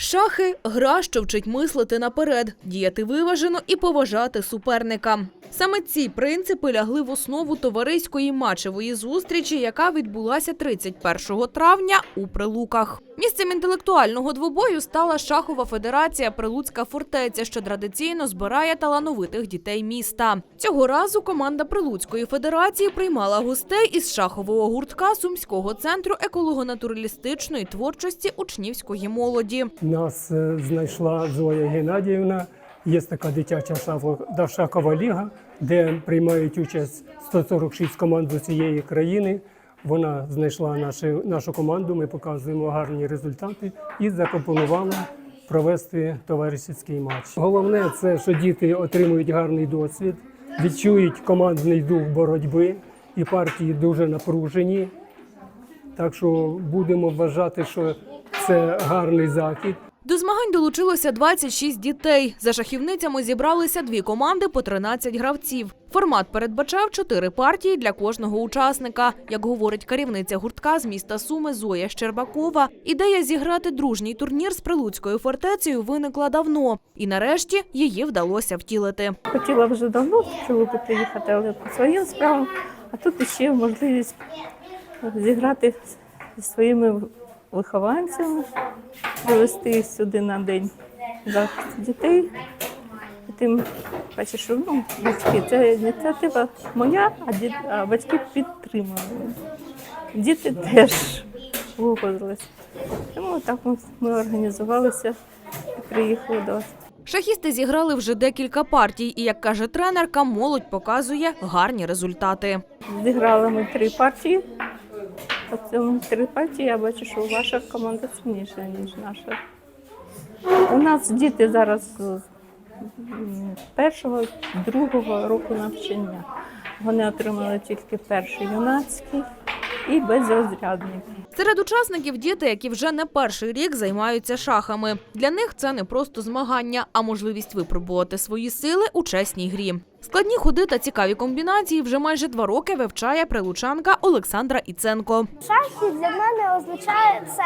Шахи гра, що вчить мислити наперед, діяти виважено і поважати суперника. Саме ці принципи лягли в основу товариської матчевої зустрічі, яка відбулася 31 травня у Прилуках. Місцем інтелектуального двобою стала шахова федерація Прилуцька фортеця, що традиційно збирає талановитих дітей міста. Цього разу команда Прилуцької федерації приймала гостей із шахового гуртка Сумського центру еколого-натуралістичної творчості учнівської молоді. Нас е, знайшла Зоя Геннадіївна. Є така дитяча шахова- ліга, де приймають участь 146 команд з усієї країни. Вона знайшла нашу, нашу команду, ми показуємо гарні результати і запропонувала провести товаришський матч. Головне це, що діти отримують гарний досвід, відчують командний дух боротьби, і партії дуже напружені. Так що будемо вважати, що це гарний захід. До змагань долучилося 26 дітей. За шахівницями зібралися дві команди по 13 гравців. Формат передбачав чотири партії для кожного учасника. Як говорить керівниця гуртка з міста Суми Зоя Щербакова, ідея зіграти дружній турнір з Прилуцькою фортецею виникла давно, і нарешті її вдалося втілити. Хотіла вже давно Прилуки приїхати, але по своїм справам. А тут ще можливість зіграти зі своїми вихованцями, привезти їх сюди на день захисту дітей. І тим паче, що ну, батьки, це ініціатива моя, а, діт, а батьки підтримали. Діти теж виходилися. Тому так ми організувалися і приїхали до вас. Шахісти зіграли вже декілька партій, і як каже тренерка, молодь показує гарні результати. Зіграли ми три партії. По цьому три я бачу, що ваша команда сильніша, ніж наша. У нас діти зараз з першого, другого року навчання. Вони отримали тільки перший юнацький і безрозрядний. Серед учасників діти, які вже не перший рік займаються шахами. Для них це не просто змагання, а можливість випробувати свої сили у чесній грі. Складні ходи та цікаві комбінації вже майже два роки вивчає прилучанка Олександра Іценко. Шахи для мене означає це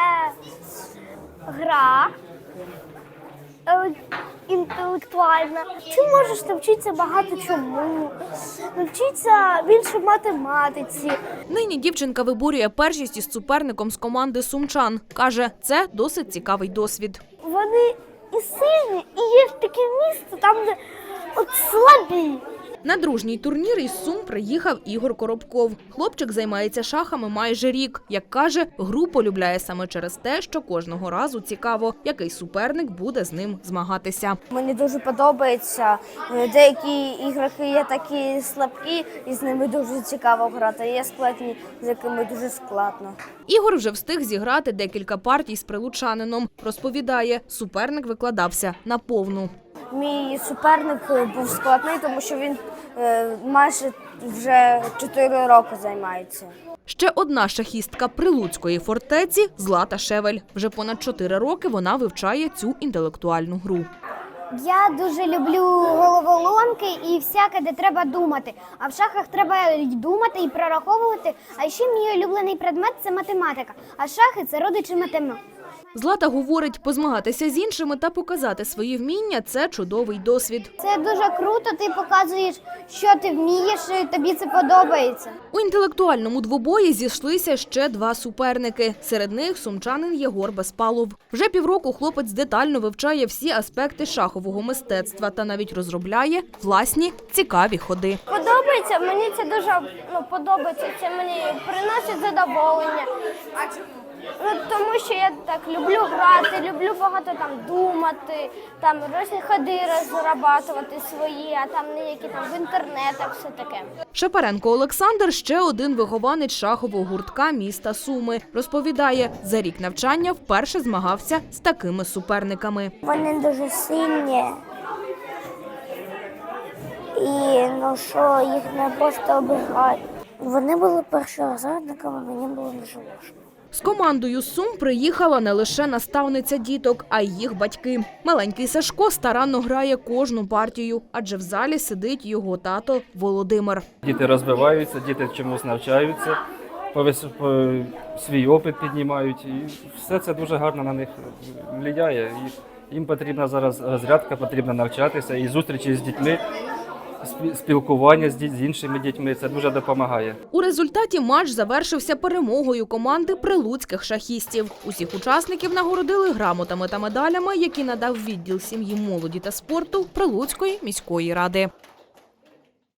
гра інтелектуальна. Ти можеш навчитися багато чому, навчитися більше математиці. Нині дівчинка виборює першість із суперником з команди сумчан. каже, це досить цікавий досвід. Вони і сильні, і є таке місце, там, де от слабі. На дружній турнір із Сум приїхав Ігор Коробков. Хлопчик займається шахами майже рік. Як каже, гру полюбляє саме через те, що кожного разу цікаво, який суперник буде з ним змагатися. Мені дуже подобається. Е, Деякі ігроки є такі слабкі, і з ними дуже цікаво грати. Є складні, з якими дуже складно. Ігор вже встиг зіграти декілька партій з прилучанином. Розповідає, суперник викладався на повну. Мій суперник е, був складний, тому що він майже вже 4 роки займається. Ще одна шахістка прилуцької фортеці Злата Шевель. Вже понад чотири роки вона вивчає цю інтелектуальну гру. Я дуже люблю головоломки і всяке, де треба думати. А в шахах треба й думати і прораховувати. А ще мій улюблений предмет це математика. А шахи це родичі математики. Злата говорить, позмагатися з іншими та показати свої вміння це чудовий досвід. Це дуже круто. Ти показуєш, що ти вмієш, і тобі це подобається. У інтелектуальному двобої зійшлися ще два суперники. Серед них сумчанин Єгор Безпалов. Вже півроку хлопець детально вивчає всі аспекти шахового мистецтва та навіть розробляє власні цікаві ходи. Подобається, мені це дуже ну, подобається. Це мені приносить задоволення. Ну, тому що я так люблю грати, люблю багато там думати, там ходи розрабатувати свої, а там не які там в інтернетах, все таке. Шапаренко Олександр ще один вихованець шахового гуртка міста Суми. Розповідає, за рік навчання вперше змагався з такими суперниками. Вони дуже сильні. І ну що, їх не просто обіграють. Вони були першорозрядниками, мені було дуже важко. З командою Сум приїхала не лише наставниця діток, а й їх батьки. Маленький Сашко старанно грає кожну партію, адже в залі сидить його тато Володимир. Діти розвиваються, діти чомусь навчаються. свій опит піднімають. І все це дуже гарно на них впливає. Їм потрібна зараз розрядка, потрібно навчатися і зустрічі з дітьми, спілкування з, іншими дітьми. Це дуже допомагає. У результаті матч завершився перемогою команди прилуцьких шахістів. Усіх учасників нагородили грамотами та медалями, які надав відділ сім'ї, молоді та спорту Прилуцької міської ради.